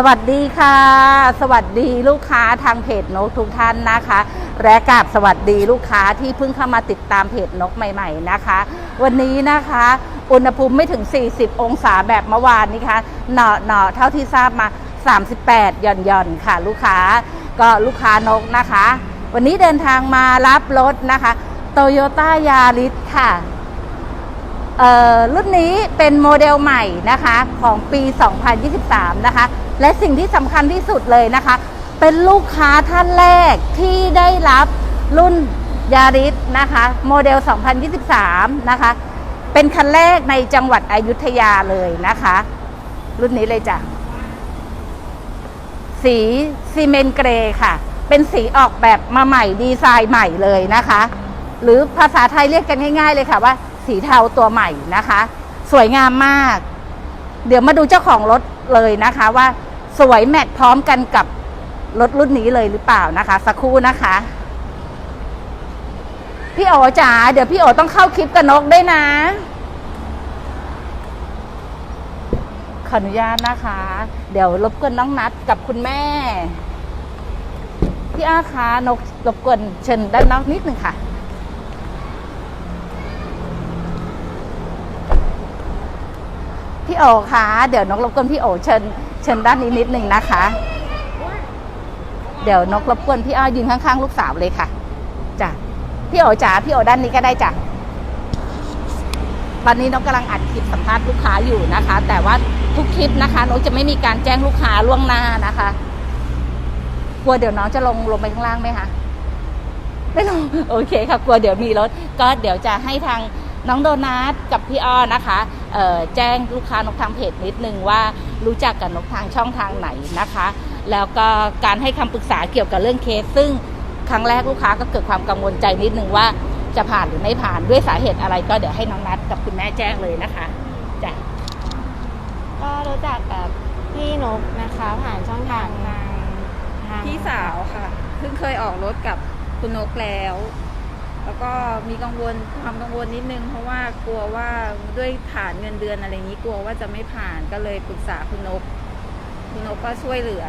สวัสดีค่ะ สวัสดีลูกค้าทางเพจนกทุกท่านนะคะ และกราบสวัสดีลูกค้าที่เพิ่งเข้ามาติดตามเพจนกใหม่ ๆนะคะ วันนี้นะคะ อุณหภูมิไม่ถึง 40 องศาแบบเมื่อวานนี้ค่ะหนอหนอเท่าที่ทราบมา 38 หย่อนหย่อนค่ะ ลูกค้าก็ลูกค้านกนะคะ วันนี้เดินทางมารับรถนะคะโตโยต้ายาริสค่ะ รุ่นนี้เป็นโมเดลใหม่นะคะของปี 2023 นะคะ และสิ่งที่สำคัญที่สุดเลยนะคะ เป็นลูกค้าท่านแรกที่ได้รับรุ่นยาริสนะคะโมเดล 2023 นะคะ เป็นคันแรกในจังหวัดอยุธยาเลยนะคะ รุ่นนี้เลยจ้ะ สีซีเมนเกรย์ค่ะ เป็นสีออกแบบมาใหม่ดีไซน์ใหม่เลยนะคะ หรือภาษาไทยเรียกกันง่าย ๆ เลยค่ะว่า สีเทาตัวใหม่นะคะ สวยงามมาก เดี๋ยวมาดูเจ้าของรถเลยนะคะว่าสวยแมทพร้อมกันกับรถรุ่นนี้เลยหรือเปล่านะคะ สักครู่นะคะ พี่โอจ๋าเดี๋ยวพี่โอต้องเข้าคลิปกับนกด้วยนะ ขออนุญาตนะคะ เดี๋ยวรบกวนน้องนัดกับคุณแม่ พี่อาคะนกรบกวนเชิญด้านนอกนิดหนึ่งค่ะ พี่โอคะเดี๋ยวนกรบกวนพี่โอเชิญเชิญด้านนี้นิดหนึ่งนะคะ เดี๋ยวนกรบกวนพี่อ้อยยืนข้างๆ ลูกสาวเลยค่ะจ้ะพี่โอจ๋าพี่โอด้านนี้ก็ได้จ้ะตอนนี้นกกำลังอัดคลิปสัมภาษณ์ลูกค้าอยู่นะคะ แต่ว่าทุกคลิปนะคะนกจะไม่มีการแจ้งลูกค้าล่วงหน้านะคะกลัวเดี๋ยวน้องจะลงลงไปข้างล่างไหมคะไม่ลงโอเคค่ะกลัวเดี๋ยวมีรถ ก็เดี๋ยวจะให้ทางน้องโดนัทกับพี่อ้อนะคะ แจ้งลูกค้านกทางเพจนิดนึงว่ารู้จักกับนกทางช่องทางไหนนะคะ แล้วก็การให้คำปรึกษาเกี่ยวกับเรื่องเคส ซึ่งครั้งแรกลูกค้าก็เกิดความกังวลใจนิดนึงว่าจะผ่านหรือไม่ผ่านด้วยสาเหตุอะไรก็เดี๋ยวให้น้องนัทกับคุณแม่แจ้งเลยนะคะจ้ะก็รู้จักกับพี่นกนะคะ ผ่านช่องทางทางทางพี่สาวค่ะเพิ่งเคยออกรถกับคุณนกแล้ว แล้วก็มีกังวลความกังวลนิดนึง เพราะว่ากลัวว่าด้วยฐานเงินเดือนอะไรอย่างนี้กลัวว่าจะไม่ผ่านก็เลยปรึกษาคุณนก คุณนกก็ช่วยเหลือ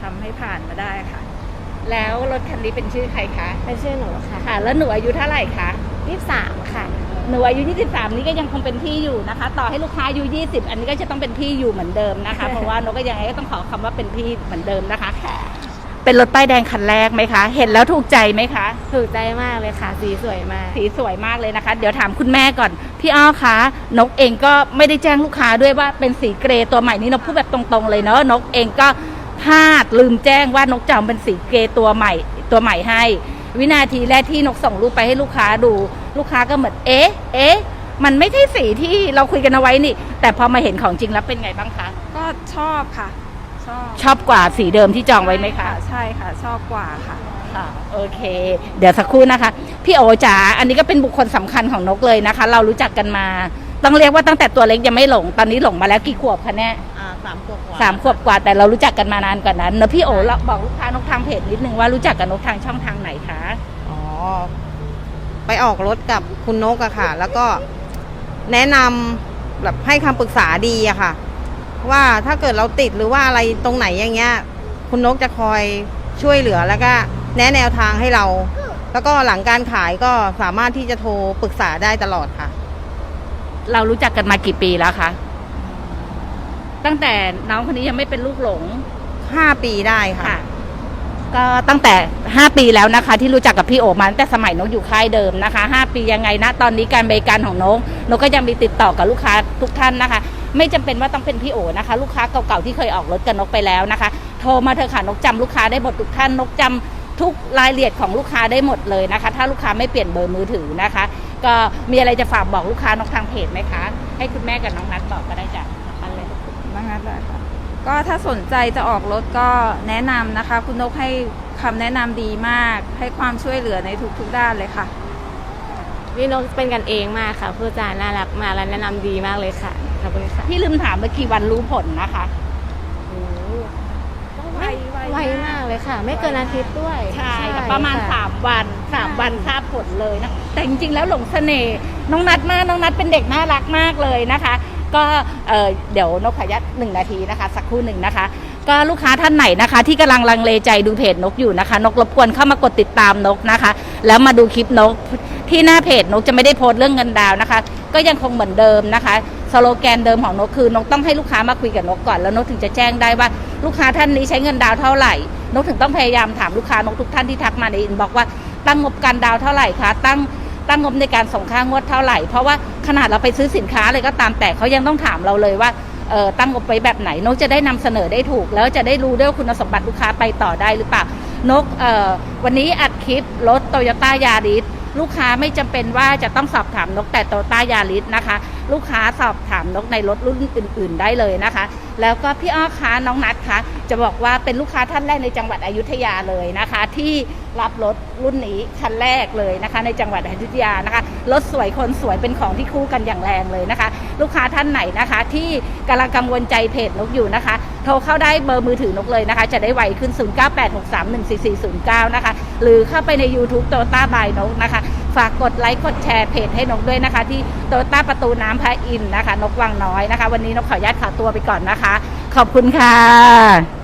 ทำให้ผ่านมาได้ค่ะ แล้วรถคันนี้เป็นชื่อใครคะเป็นชื่อหนูค่ะค่ะ แล้วหนูอายุเท่าไหร่คะยี่สิบสามค่ะหนูอายุ23 นี่ก็ยังคงเป็นพี่อยู่นะคะ ต่อให้ลูกค้าอายุ 20 อันนี้ก็จะต้องเป็นพี่อยู่เหมือนเดิมนะคะ เพราะว่านกก็ยังไงก็ต้องขอคำว่าเป็นพี่เหมือนเดิมนะคะ เป็นรถป้ายแดงคันแรกไหมคะ เห็นแล้วถูกใจไหมคะ ถูกใจมากเลยค่ะ สีสวยมาก สีสวยมากเลยนะคะ เดี๋ยวถามคุณแม่ก่อน พี่อ้อคะ นกเองก็ไม่ได้แจ้งลูกค้าด้วยว่าเป็นสีเกรย์ตัวใหม่นี่นกพูดแบบตรงๆเลยเนาะ นกเองก็พลาดลืมแจ้งว่านกจะเอาเป็นสีเกรย์ตัวใหม่ตัวใหม่ให้ วินาทีแรกที่นกส่งรูปไปให้ลูกค้าดู ลูกค้าก็เหมือนเอ๊ะ เอ๊ะ มันไม่ใช่สีที่เราคุยกันเอาไว้นี่ แต่พอมาเห็นของจริงแล้วเป็นไงบ้างคะ ก็ชอบค่ะช อบชอบกว่าสีเดิมที่จองไว้ไหมคะ ใช่ค่ะ ชอบกว่าค่ะ ค่ะโอเค เดี๋ยวสักครู่นะคะ พี่โอจ๋าอันนี้ก็เป็นบุคคลสำคัญของนกเลยนะคะ เรารู้จักกันมา ต้องเรียกว่าตั้งแต่ตัวเล็กยังไม่หลง ตอนนี้หลงมาแล้วกี่ขวบคะเนี่ยอ่าสามขวบกว่าสามขวบกว่าแต่เรารู้จักกันมานานกว่านั้นเนอะพี่โอเราบอกลูกค้านกทางเพจนิดนึงว่ารู้จักกับนกทางช่องทางไหนคะ อ๋อ ไปออกรถกับคุณนกอะค่ะ แล้วก็แนะนำแบบให้คำปรึกษาดีอะค่ะ ว่าถ้าเกิดเราติดหรือว่าอะไรตรงไหนอย่างเงี้ย คุณนกจะคอยช่วยเหลือแล้วก็แนะแนวทางให้เรา แล้วก็หลังการขายก็สามารถที่จะโทรปรึกษาได้ตลอดค่ะ เรารู้จักกันมากี่ปีแล้วคะ ตั้งแต่น้องคนนี้ยังไม่เป็นลูกหลง5ปีได้ค่ะค่ะ ก็ตั้งแต่ 5 ปีแล้วนะคะ ที่รู้จักกับพี่โอมาตั้งแต่สมัยนกอยู่ค่ายเดิมนะคะ 5 ปียังไงนะ ตอนนี้การบริการของนกนกก็ยังมีติดต่อกับลูกค้าทุกท่านนะคะ ไม่จำเป็นว่าต้องเป็นพี่โอนะคะ ลูกค้าเก่าๆที่เคยออกรถกับนกไปแล้วนะคะ โทรมาเถอะค่ะนกจำลูกค้าได้หมดทุกท่านนกจำทุกรายละเอียดของลูกค้าได้หมดเลยนะคะ ถ้าลูกค้าไม่เปลี่ยนเบอร์มือถือนะคะ ก็มีอะไรจะฝากบอกลูกค้านกทางเพจไหมคะ ให้คุณแม่กับน้องนัทบอกก็ได้จ้ะอันเลยบ้างนัดเลยค่ะก็ถ้าสนใจจะออกรถก็แนะนำนะคะ คุณนกให้คำแนะนำดีมาก ให้ความช่วยเหลือในทุกๆด้านเลยค่ะพี่นกเป็นกันเองมากค่ะพูดจาน่ารักมากและแนะนำดีมากเลยค่ะ ขอบคุณค่ะพี่ลืมถามเมื่อกี่วันรู้ผลนะคะไวไวไวมากเลยค่ะ ไม่เกินอาทิตย์ด้วยใช่ค่ะประมาณ ค่ะ3วันใช่3วันทราบผลเลยนะ แต่จริงๆแล้วหลงเสน่ห์น้องนัดมากน้องนัดเป็นเด็กน่ารักมากเลยนะคะ ก็เอ่อเดี๋ยวนกขออนุญาตหนึ่งนาทีนะคะ สักครู่หนึ่งนะคะ ก็ลูกค้าท่านไหนนะคะ ที่กำลังลังเลใจดูเพจนกอยู่นะคะ นกรบกวนเข้ามากดติดตามนกนะคะ แล้วมาดูคลิปนกที่หน้าเพจนกจะไม่ได้โพสต์เรื่องเงินดาวน์นะคะ ก็ยังคงเหมือนเดิมนะคะ สโลแกนเดิมของนกคือนกต้องให้ลูกค้ามาคุยกับนกก่อน แล้วนกถึงจะแจ้งได้ว่าลูกค้าท่านนี้ใช้เงินดาวเท่าไหร่ นกถึงต้องพยายามถามลูกค้านกทุกท่านที่ทักมาในอินบอกว่าตั้งงบการดาวเท่าไหร่คะตั้งตั้งงบในการส่งค่างวดเท่าไหร่ เพราะว่าขนาดเราไปซื้อสินค้าเลยก็ตามแต่เขายังต้องถามเราเลยว่าตั้งงบไปแบบไหนนกจะได้นำเสนอได้ถูก แล้วจะได้รู้ด้วยว่าคุณสมบัติลูกค้าไปต่อได้หรือเปล่านกวันนี้อัดคลิปรถโตโยต้ายาริส ลูกค้าไม่จำเป็นว่าจะต้องสอบถามนกแต่โตต้ายาริสนะคะ ลูกค้าสอบถามนกในรถรุ่นอื่น ๆ ได้เลยนะคะ แล้วก็พี่อ้อคะน้องนัทคะจะบอกว่าเป็นลูกค้าท่านแรกในจังหวัดอยุธยาเลยนะคะ ที่รับรถรุ่นนี้คันแรกเลยนะคะ ในจังหวัดอยุธยานะคะรถสวยคนสวยเป็นของที่คู่กันอย่างแรงเลยนะคะ ลูกค้าท่านไหนนะคะ ที่กำลังกังวลใจเพจนกอยู่นะคะ โทรเข้าได้เบอร์มือถือนกเลยนะคะ จะได้ไวขึ้น 0986314409 นะคะ หรือเข้าไปใน YouTube โตต้าบายนกนะคะ ฝากกดไลค์กดแชร์เพจให้นกด้วยนะคะ ที่โตต้าประตูน้ำพระอินนะคะ นกวังน้อยนะคะ วันนี้นกขออนุญาตขอตัวไปก่อนนะคะ ขอบคุณค่ะ